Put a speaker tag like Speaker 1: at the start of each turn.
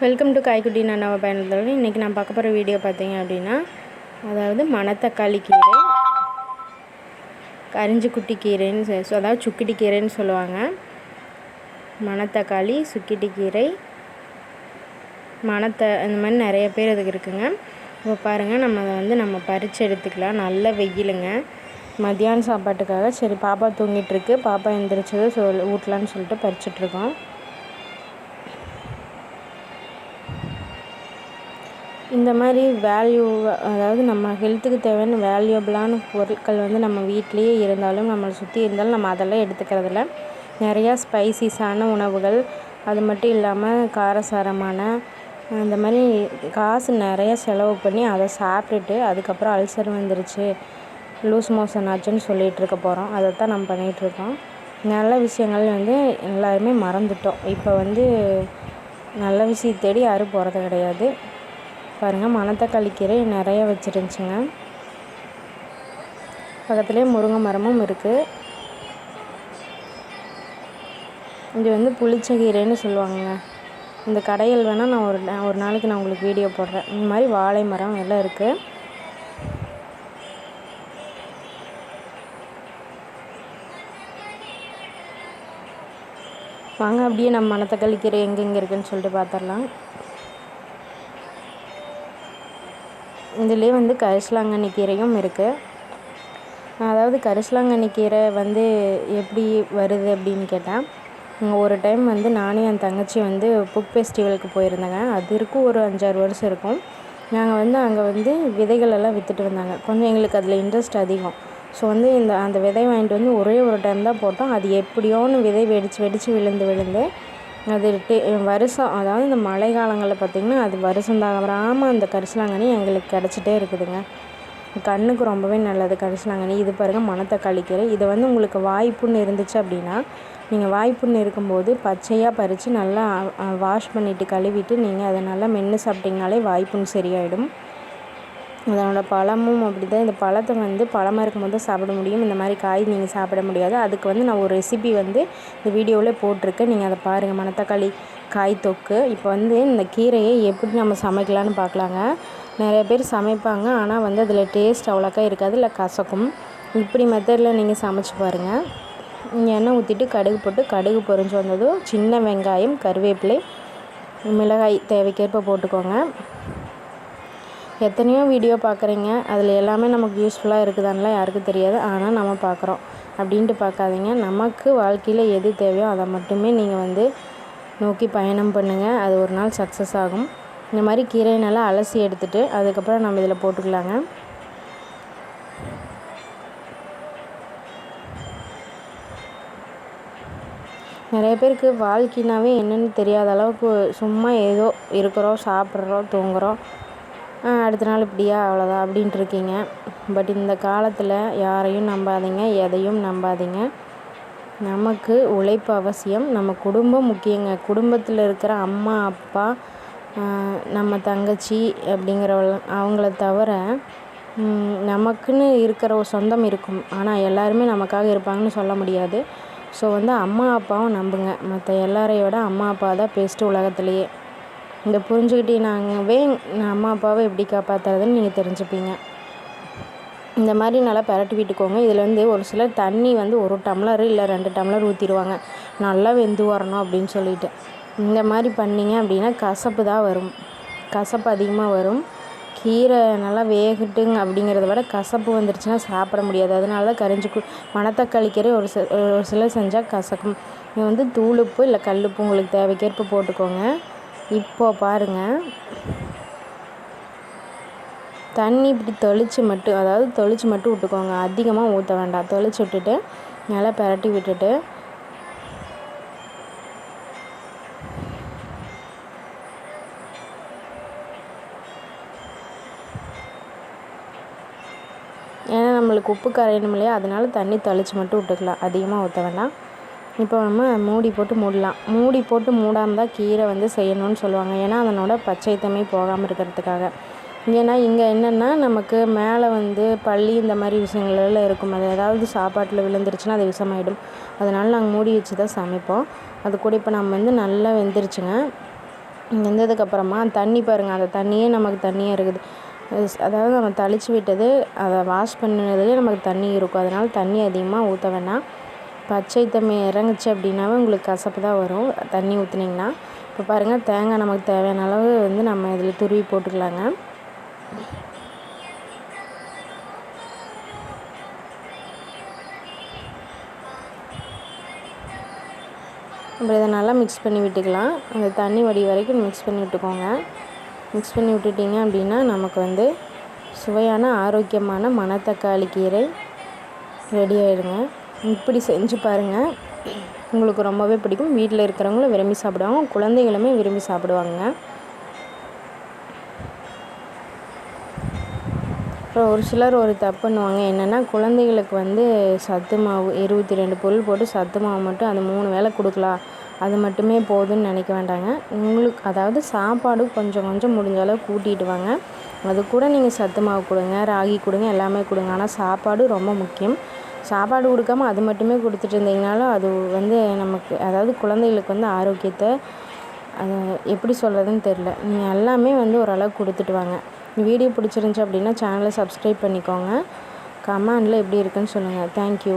Speaker 1: Welcome to காய்க்குட்டி நன்னாவை பயனுள்ளதோடு இன்றைக்கி நான் பார்க்க போகிற வீடியோ பார்த்தீங்க அப்படின்னா அதாவது மணத்தக்காளி கீரை கரிஞ்சிக்குட்டி கீரைன்னு சொ- அதாவது சுக்கிட்டி கீரைன்னு சொல்லுவாங்க. மணத்தக்காளி சுக்கிட்டி கீரை மணத்தை இந்த மாதிரி நிறைய பேர் அதுக்கு இருக்குங்க. இப்போ பாருங்கள் நம்ம அதை வந்து நம்ம பறித்து எடுத்துக்கலாம். நல்ல வெயிலுங்க. மத்தியானம் சாப்பாட்டுக்காக சரி பாப்பா தூங்கிட்டுருக்கு பாப்பா எழுந்திரிச்சது சொல் ஊட்டலான்னு சொல்லிட்டு பறிச்சிட்ருக்கோம் இந்த மாதிரி வேல்யூ அதாவது நம்ம ஹெல்த்துக்கு தேவையான வேல்யூபிளான பொருட்கள் வந்து நம்ம வீட்டிலையே இருந்தாலும் நம்மளை சுற்றி இருந்தாலும் நம்ம அதெல்லாம் எடுத்துக்கிறதில்ல. நிறையா ஸ்பைசிஸான உணவுகள் அது மட்டும் இல்லாமல் காரசாரமான அந்த மாதிரி காசு நிறையா செலவு பண்ணி அதை சாப்பிட்டுட்டு அதுக்கப்புறம் அல்சர் வந்துருச்சு லூஸ் மோஷன் ஆச்சுன்னு சொல்லிகிட்டு இருக்க போகிறோம் அதை தான் நம்ம பண்ணிகிட்ருக்கோம் நல்ல விஷயங்கள் வந்து எல்லாருமே மறந்துட்டோம். இப்போ வந்து நல்ல விஷயம் தேடி யாரும் போகிறது கிடையாது. பாருங்கள் மணத்தக்காளி கீரை நிறைய வச்சுருந்துச்சுங்க. பக்கத்துலேயே முருங்கை மரமும் இருக்குது இது வந்து புளிச்ச கீரைன்னு சொல்லுவாங்கங்க. இந்த கடைகள் வேணால் நான் ஒரு ஒரு நாளைக்கு நான் உங்களுக்கு வீடியோ போடுறேன். இந்த மாதிரி வாழை மரம் எல்லாம் இருக்குது வாங்க அப்படியே நம்ம மணத்தக்காளி கீரை எங்கெங்கே இருக்குதுன்னு சொல்லிட்டு பார்த்துடலாம் இதுலேயே வந்து கரிசலாங்கண்ணி கீரையும் இருக்குது அதாவது கரிசலாங்கண்ணி கீரை வந்து எப்படி வருது அப்படின்னு கேட்டேன். ஒரு டைம் வந்து நானும் என் தங்கச்சி வந்து புக் ஃபெஸ்டிவலுக்கு போயிருந்தேங்க. அது இருக்கும் ஒரு அஞ்சாறு வருஷம் இருக்கும். நாங்கள் வந்து அங்கே வந்து விதைகள் எல்லாம் விற்றுட்டு வந்தாங்க கொஞ்சம் எங்களுக்கு அதில் இன்ட்ரெஸ்ட் அதிகம். ஸோ வந்து இந்த அந்த விதை வாங்கிட்டு வந்து ஒரே ஒரு டைம் தான் போட்டோம். அது எப்படியோன்னு விதை வெடித்து வெடித்து விழுந்து விழுந்து அது டே வருஷம் அதாவது இந்த மழை காலங்களில் பார்த்திங்கன்னா அது வருஷம் தவறாமல் அந்த கரிசலாங்கண்ணி எங்களுக்கு கிடச்சிட்டே இருக்குதுங்க. கண்ணுக்கு ரொம்பவே நல்லது கரிசலாங்கண்ணி. இது பாருங்கள் மணத்தக்காளி கீரை. இது வந்து உங்களுக்கு வாய்ப்புன்னு இருந்துச்சு அப்படின்னா நீங்கள் வாய்ப்புன்னு இருக்கும்போது பச்சையாக பறித்து நல்லா வாஷ் பண்ணிவிட்டு கழுவிட்டு நீங்கள் அதை நல்லா மென்று சாப்பிட்டிங்கனாலே வாய்ப்புன்னு சரியாயிடும். அதனோட பழமும் அப்படி தான் இந்த பழத்தை வந்து பழமாக இருக்கும்போது தான் சாப்பிட முடியும். இந்த மாதிரி காய் நீங்கள் சாப்பிட முடியாது. அதுக்கு வந்து நான் ஒரு ரெசிபி வந்து இந்த வீடியோவில் போட்டிருக்கேன். நீங்கள் அதை பாருங்கள் மணத்தக்காளி காய் தொக்கு. இப்போ வந்து இந்த கீரையை எப்படி நம்ம சமைக்கலான்னு பார்க்கலாங்க. நிறைய பேர் சமைப்பாங்க. ஆனால் வந்து அதில் டேஸ்ட் அவ்வளோக்கா இருக்காது. இல்லை கசக்கும். இப்படி மெத்தடில் நீங்கள் சமைச்சு பாருங்கள் நீங்கள் எண்ணெய் ஊற்றிட்டு கடுகு போட்டு கடுகு பொரிஞ்சு வந்ததும் சின்ன வெங்காயம் கருவேப்பிலை மிளகாய் தேவைக்கேற்ப போட்டுக்கோங்க. எத்தனையோ வீடியோ பார்க்குறீங்க. அதில் எல்லாமே நமக்கு யூஸ்ஃபுல்லாக இருக்குதான்லாம் யாருக்கும் தெரியாது. ஆனால் நம்ம பார்க்குறோம். அப்படின்ட்டு பார்க்காதீங்க. நமக்கு வாழ்க்கையில் எது தேவையோ அதை மட்டுமே நீங்கள் வந்து நோக்கி பயணம் பண்ணுங்கள் அது ஒரு நாள் சக்ஸஸ் ஆகும். இந்த மாதிரி கீரை நல்லா அலசி எடுத்துகிட்டு அதுக்கப்புறம் நம்ம இதில் போட்டுக்கலாங்க. நிறைய பேருக்கு வாழ்க்கைனாவே என்னென்னு தெரியாத அளவுக்கு சும்மா ஏதோ இருக்கிறோம் சாப்பிட்றோம் தூங்குறோம். அடுத்த நாள் இப்படியா அவ்வளோதான் அப்படின்ட்டு இருக்கீங்க பட் இந்த காலத்தில் யாரையும் நம்பாதீங்க எதையும் நம்பாதீங்க. நமக்கு உழைப்பு அவசியம் நம்ம குடும்பம் முக்கியங்க. குடும்பத்தில் இருக்கிற அம்மா அப்பா நம்ம தங்கச்சி அப்படிங்கிறவங்க அவங்கள தவிர நமக்குன்னு இருக்கிற ஒரு சொந்தம் இருக்கும். ஆனால் எல்லாருமே நமக்காக இருப்பாங்கன்னு சொல்ல முடியாது. ஸோ வந்து அம்மா அப்பாவும் நம்புங்க. மற்ற எல்லாரையோட அம்மா அப்பா தான் பெஸ்ட்டு உலகத்துலேயே. இந்த புரிஞ்சுக்கிட்டீங்கன்னாவே நான் அம்மா அப்பாவை எப்படி காப்பாற்றுறதுன்னு நீங்கள் தெரிஞ்சுப்பீங்க. இந்த மாதிரி நல்லா பரட்டி விட்டுக்கோங்க. இதில் வந்து ஒரு சிலர் தண்ணி வந்து ஒரு டம்ளர் இல்லை ரெண்டு டம்ளர் ஊற்றிடுவாங்க நல்லா வெந்து வரணும் அப்படின்னு சொல்லிட்டு. இந்த மாதிரி பண்ணீங்க அப்படின்னா கசப்பு தான் வரும். கசப்பு அதிகமாக வரும். கீரை நல்லா வேகட்டுங்க அப்படிங்கிறத விட கசப்பு வந்துருச்சுன்னா சாப்பிட முடியாது. அதனால தான் கரிஞ்சு மணத்தக்காளி கீரை ஒரு சில ஒரு சிலர் செஞ்சால் கசக்கும். இது வந்து தூளுப்பு இல்லை கல்லுப்பு உங்களுக்கு தேவைக்கேற்ப போட்டுக்கோங்க. இப்போ பாருங்கள் தண்ணி இப்படி தெளித்து மட்டும் அதாவது தொளிச்சு மட்டும் விட்டுக்கோங்க. அதிகமாக ஊற்ற வேண்டாம். தெளித்து விட்டுட்டு நல்லா பரட்டி விட்டுட்டு. ஏன்னா நம்மளுக்கு உப்பு கரையணும் இல்லையா? அதனால தண்ணி தெளித்து மட்டும் விட்டுக்கலாம். அதிகமாக ஊற்ற வேண்டாம். இப்போ நம்ம மூடி போட்டு மூடலாம். மூடி போட்டு மூடாமல் தான் கீரை வந்து செய்யணும்னு சொல்லுவாங்க. ஏன்னா அதனோட பச்சைத்தன்மை போகாமல் இருக்கிறதுக்காக. ஏன்னா இங்கே என்னென்னா நமக்கு மேலே வந்து பள்ளி இந்த மாதிரி விஷயங்கள்லாம் இருக்கும். அது ஏதாவது சாப்பாட்டில் விழுந்துருச்சுன்னா அது விஷமாயிடும். அதனால் நாங்கள் மூடி வச்சு தான் சமைப்போம். அது கூட இப்போ நம்ம வந்து நல்லா வெந்துருச்சுங்க வெந்ததுக்கப்புறமா தண்ணி பாருங்கள் அந்த தண்ணியே நமக்கு தண்ணியாக இருக்குது. அதாவது நம்ம தளிச்சு விட்டது அதை வாஷ் பண்ணினதுலேயே நமக்கு தண்ணி இருக்கும். அதனால் தண்ணி அதிகமாக ஊற்ற வேணாம். பச்சை தண்ணி இறங்குச்சு அப்படின்னாவே உங்களுக்கு கசப்பு தான் வரும். தண்ணி ஊற்றுனீங்கன்னா இப்போ பாருங்கள் தேங்காய் நமக்கு தேவையான அளவு வந்து நம்ம இதில் துருவி போட்டுக்கலாங்க. அப்புறம் இதை நல்லா மிக்ஸ் பண்ணி விட்டுக்கலாம். அந்த தண்ணி வடி வரைக்கும் மிக்ஸ் பண்ணி விட்டுக்கோங்க. மிக்ஸ் பண்ணி விட்டுட்டிங்க அப்படின்னா நமக்கு வந்து சுவையான ஆரோக்கியமான மணத்தக்காளி கீரை ரெடி ஆகிடுங்க இப்படி செஞ்சு பாருங்கள் உங்களுக்கு ரொம்பவே பிடிக்கும். வீட்டில் இருக்கிறவங்களும் விரும்பி சாப்பிடுவாங்க. குழந்தைகளுமே விரும்பி சாப்பிடுவாங்க. அப்புறம் ஒரு சிலர் ஒரு தப்பு பண்ணுவாங்க. என்னென்னா குழந்தைகளுக்கு வந்து சத்து மாவு இருபத்தி ரெண்டு பொருள் போட்டு சத்து மாவு மட்டும் அது மூணு வேலை கொடுக்கலாம். அது மட்டுமே போதும்னு நினைக்க வேண்டாங்க. உங்களுக்கு அதாவது சாப்பாடு கொஞ்சம் கொஞ்சம் முடிஞ்ச அளவு கூட்டிகிட்டு வாங்க. அது கூட நீங்கள் சத்து மாவு கொடுங்க ராகி கொடுங்க எல்லாமே கொடுங்க. ஆனால் சாப்பாடு ரொம்ப முக்கியம். சாப்பாடு கொடுக்காம அது மட்டுமே கொடுத்துட்டு இருந்தீங்கனாலும் அது வந்து நமக்கு அதாவது குழந்தைகளுக்கு வந்து ஆரோக்கியத்தை அது எப்படி சொல்கிறதுன்னு தெரில நீங்கள் எல்லாமே வந்து ஓரளவு கொடுத்துட்டு வாங்க. வீடியோ பிடிச்சிருந்துச்சி அப்படின்னா சேனலை சப்ஸ்கிரைப் பண்ணிக்கோங்க. கமெண்டில் எப்படி இருக்குன்னு சொல்லுங்கள் தேங்க்யூ